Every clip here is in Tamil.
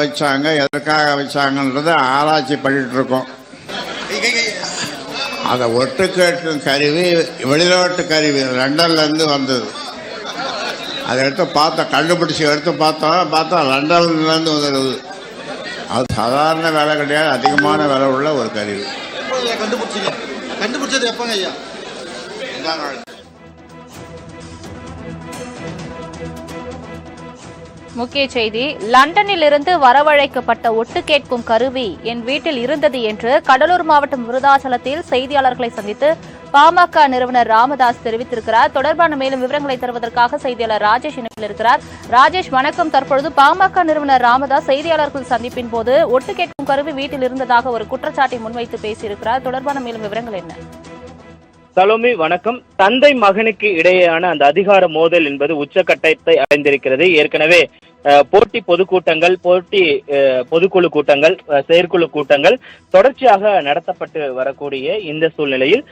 வச்சாங்க எதற்காக வச்சாங்கன்றத ஆராய்ச்சி பண்ணிட்டு இருக்கோம். அதை ஒட்டு கேட்கும் கருவி வெளிநாட்டு கருவி லண்டன்லேருந்து வந்தது. அதை எடுத்து பார்த்தோம் கண்டுபிடிச்சி எடுத்து பார்த்தோம் பார்த்தா லண்டன்லேருந்து வந்துடுது அது சாதாரண விலை கிடையாது அதிகமான விலை உள்ள ஒரு கருவி. கண்டுபிடிச்சது எப்போங்க ஐயா? முக்கிய செய்தி லண்டனில் இருந்து வரவழைக்கப்பட்ட ஒட்டு கேட்கும் கருவி என் வீட்டில் இருந்தது என்று கடலூர் மாவட்டம் விருதாச்சலத்தில் செய்தியாளர்களை சந்தித்து பாமக நிறுவனர் ராமதாஸ் தெரிவித்திருக்கிறார். தொடர்பான மேலும் விவரங்களை தருவதற்காக செய்தியாளர் ராஜேஷ் இணைப்பில் இருக்கிறார். ராஜேஷ் வணக்கம். தற்பொழுது பாமக நிறுவனர் ராமதாஸ் செய்தியாளர்கள் சந்திப்பின் போது ஒட்டு கேட்கும் கருவி வீட்டில் இருந்ததாக ஒரு குற்றச்சாட்டை முன்வைத்து பேசியிருக்கிறார். தொடர்பான மேலும் விவரங்கள் என்ன? சலோமி வணக்கம். தந்தை மகனுக்கு இடையேயான அந்த அதிகார மோதல் என்பது உச்சக்கட்டத்தை அடைந்திருக்கிறது. ஏற்கனவே போட்டி பொதுக்கூட்டங்கள் போட்டி அஹ், பொதுக்குழு கூட்டங்கள் அஹ், செயற்குழு கூட்டங்கள் தொடர்ச்சியாக நடத்தப்பட்டு வரக்கூடிய இந்த சூழ்நிலையில்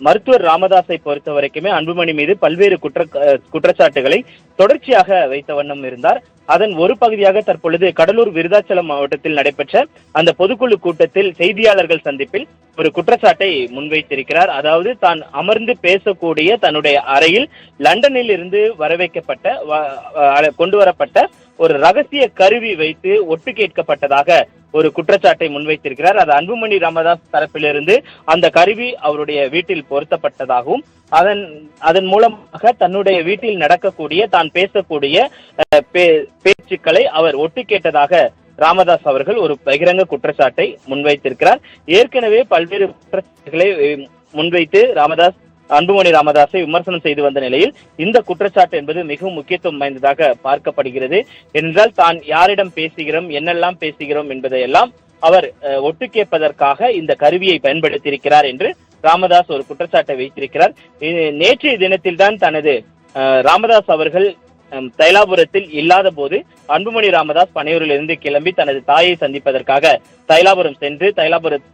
மருத்துவர் ராமதாஸை பொறுத்த வரைக்குமே அன்புமணி மீது பல்வேறு குற்ற அஹ், குற்றச்சாட்டுகளை தொடர்ச்சியாக வைத்த வண்ணம் இருந்தார். அதன் ஒரு பகுதியாக தற்பொழுது கடலூர் விருதாச்சலம் மாவட்டத்தில் நடைபெற்ற அந்த பொதுக்குழு கூட்டத்தில் செய்தியாளர்கள் சந்திப்பில் ஒரு குற்றச்சாட்டை முன்வைத்திருக்கிறார். அதாவது தான் அமர்ந்து பேசக்கூடிய தன்னுடைய அறையில் லண்டனில் இருந்து வரவைக்கப்பட்ட கொண்டு வரப்பட்ட ஒரு ரகசிய கருவி வைத்து ஒட்டு கேட்கப்பட்டதாக ஒரு குற்றச்சாட்டை முன்வைத்திருக்கிறார். அது அன்புமணி ராமதாஸ் தரப்பிலிருந்து அந்த கருவி அவருடைய வீட்டில் பொருத்தப்பட்டதாகவும் அதன் அதன் மூலமாக தன்னுடைய வீட்டில் நடக்கக்கூடிய தான் பேசக்கூடிய அஹ், பே- பேச்சுக்களை அவர் ஒட்டு கேட்டதாக ராமதாஸ் அவர்கள் ஒரு பகிரங்க குற்றச்சாட்டை முன்வைத்திருக்கிறார். ஏற்கனவே பல்வேறு குற்றச்சாட்டுகளை முன்வைத்து ராமதாஸ் அன்புமணி ராமதாஸை விமர்சனம் செய்து வந்த நிலையில் இந்த குற்றச்சாட்டு என்பது மிகவும் முக்கியத்துவம் வாய்ந்ததாக பார்க்கப்படுகிறது. என்றால் தான் யாரிடம் பேசுகிறோம் என்னெல்லாம் பேசுகிறோம் என்பதையெல்லாம் அவர் ஒட்டு கேட்பதற்காக இந்த கருவியை பயன்படுத்தியிருக்கிறார் என்று ராமதாஸ் ஒரு குற்றச்சாட்டை வைத்திருக்கிறார். நேற்றைய தினத்தில் தான் தனது ராமதாஸ் அவர்கள் தைலாபுரத்தில் இல்லாத போது அன்புமணி ராமதாஸ் பனையூரிலிருந்து கிளம்பி தனது தாயை சந்திப்பதற்காக தைலாபுரம் சென்று தைலாபுரம்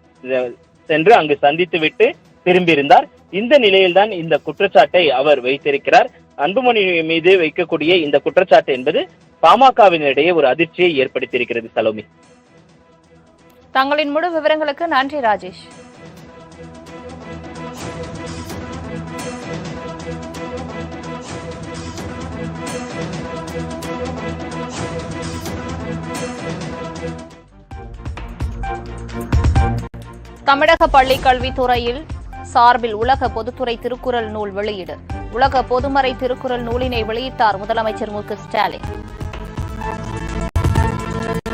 சென்று அங்கு சந்தித்துவிட்டு திரும்பியிருந்தார். இந்த நிலையில்தான் இந்த குற்றச்சாட்டை அவர் வைத்திருக்கிறார். அன்புமணி மீது வைக்கக்கூடிய இந்த குற்றச்சாட்டு என்பது பாமகவினரிடையே ஒரு அதிர்ச்சியை ஏற்படுத்தியிருக்கிறது சலோமி. தங்களின் முழு விவரங்களுக்கு நன்றி ராஜேஷ். தமிழக பள்ளிக் கல்வித்துறையில் சார்பில் உலக பொதுத்துறை திருக்குறள் நூல் வெளியீடு. உலக பொதுமறை திருக்குறள் நூலினை வெளியிட்டார் முதலமைச்சர் மு ஸ்டாலின்.